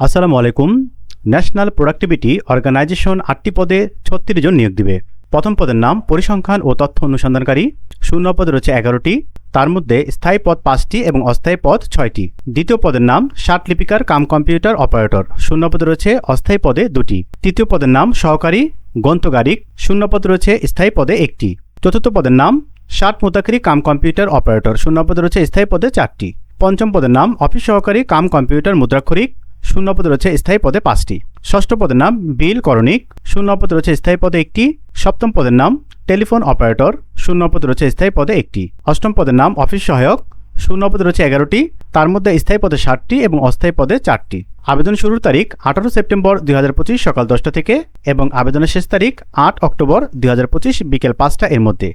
আসসালামু আলাইকুম। National productivity organisation আটটি পদে ছত্রিশ জন নিয়োগ দিবে। প্রথম পদের নাম পরিসংখ্যান ও তথ্য অনুসন্ধানকারী। শূন্য পদ রয়েছে এগারোটি। তার মধ্যে স্থায়ী পদ পাঁচটি এবং অস্থায়ী পদ ছয়টি। দ্বিতীয় পদের নাম ষাট লিপিকার কাম কম্পিউটার, অপারেটর। শূন্য পদ রয়েছে অস্থায়ী পদে দুটি। তৃতীয় পদের নাম সহকারী, গ্রন্থগারিক। শূন্য পদ রয়েছে স্থায়ী পদে একটি। চতুর্থ পদের নাম ষাট মুতাকিরি কাম কম্পিউটার, অপারেটর। শূন্য পদ রয়েছে স্থায়ী পদে চারটি। পঞ্চম পদের নাম অফিস সহকারী, কাম কম্পিউটার, মুদ্রাক্ষরিক। শূন্য পদে রয়েছে স্থায়ী পদে পাঁচটি। ষষ্ঠ পদের নাম বিল করণিক। শূন্য পদে রয়েছে স্থায়ী পদে একটি। সপ্তম পদের নাম টেলিফোন অপারেটর। শূন্য পদে রয়েছে স্থায়ী পদে একটি। অষ্টম পদের নাম অফিস সহায়ক। শূন্য পদে রয়েছে এগারোটি। তার মধ্যে স্থায়ী পদে ষাটটি এবং অস্থায়ী পদে চারটি। আবেদন শুরুর তারিখ আঠারো সেপ্টেম্বর দুই হাজার পঁচিশ সকাল দশটা থেকে এবং আবেদনের শেষ তারিখ আট অক্টোবর দুই হাজার পঁচিশ বিকেল পাঁচটা এর মধ্যে।